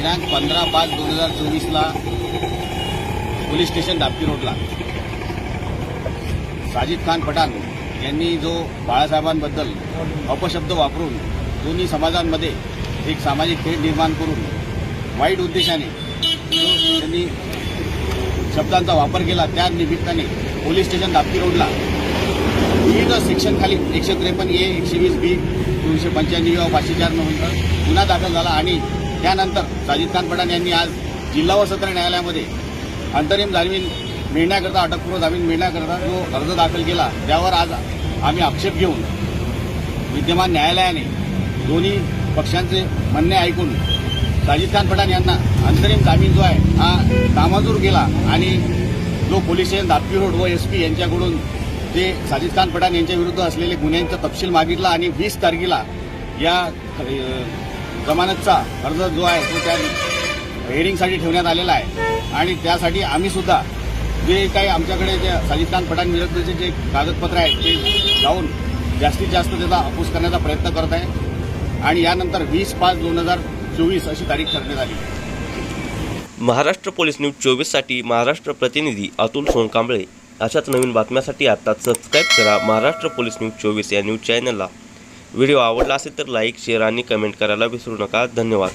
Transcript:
पंधरा पाच दोन हजार चोवीसला पोलीस स्टेशन दापकी रोडला. साजिद खान पठाण यांनी जो बाळासाहेबांबद्दल अपशब्द वापरून दोन्ही समाजांमध्ये एक सामाजिक खेळ निर्माण करून वाईट उद्देशाने त्यांनी शब्दांचा वापर केला त्या निमित्ताने पोलीस स्टेशन दापकी रोडला. विविध सेक्शनखाली एकशे त्रेपन्न ए एकशे वीस बी दोनशे पंच्याण्णव पाचशे चार नंतर गुन्हा दाखल झाला आणि त्यानंतर साजिद खान पठाण यांनी आज जिल्हा व सत्र न्यायालयामध्ये अंतरिम जामीन मिळण्याकरता अटकपूर्व जामीन मिळण्याकरता जो अर्ज दाखल केला त्यावर आज आम्ही आक्षेप घेऊन विद्यमान न्यायालयाने दोन्ही पक्षांचे म्हणणे ऐकून साजिद खान पठाण यांना अंतरिम जामीन जो आहे हा नामंजूर केला आणि जो पोलीस स्टेशन दापी रोड व एस पी यांच्याकडून जे साजिद खान पठाण यांच्या विरुद्ध असलेले गुन्ह्यांचा तपशील मागितला आणि वीस तारखेला या जमानतचा अर्ज जो आहे तो त्या हेअरिंगसाठी ठेवण्यात आलेला आहे. आणि त्यासाठी आम्ही सुद्धा जे काही आमच्याकडे जे साजिद खान पठाण विरुद्धचे जे कागदपत्र आहेत ते जाऊन जास्तीत जास्त त्याचा अपूस करण्याचा प्रयत्न करत आहे. आणि यानंतर वीस पाच दोन हजार चोवीस अशी तारीख ठरण्यात आली महाराष्ट्र पोलीस न्यूज चोवीससाठी महाराष्ट्र प्रतिनिधी अतुल सोनकांबळे अशाच नवीन बातम्यासाठी आता सबस्क्राईब करा महाराष्ट्र पोलीस न्यूज चोवीस या न्यूज चॅनलला. व्हिडिओ आवडला असेल तर लाईक शेअर आणि कमेंट करायला विसरू नका. धन्यवाद.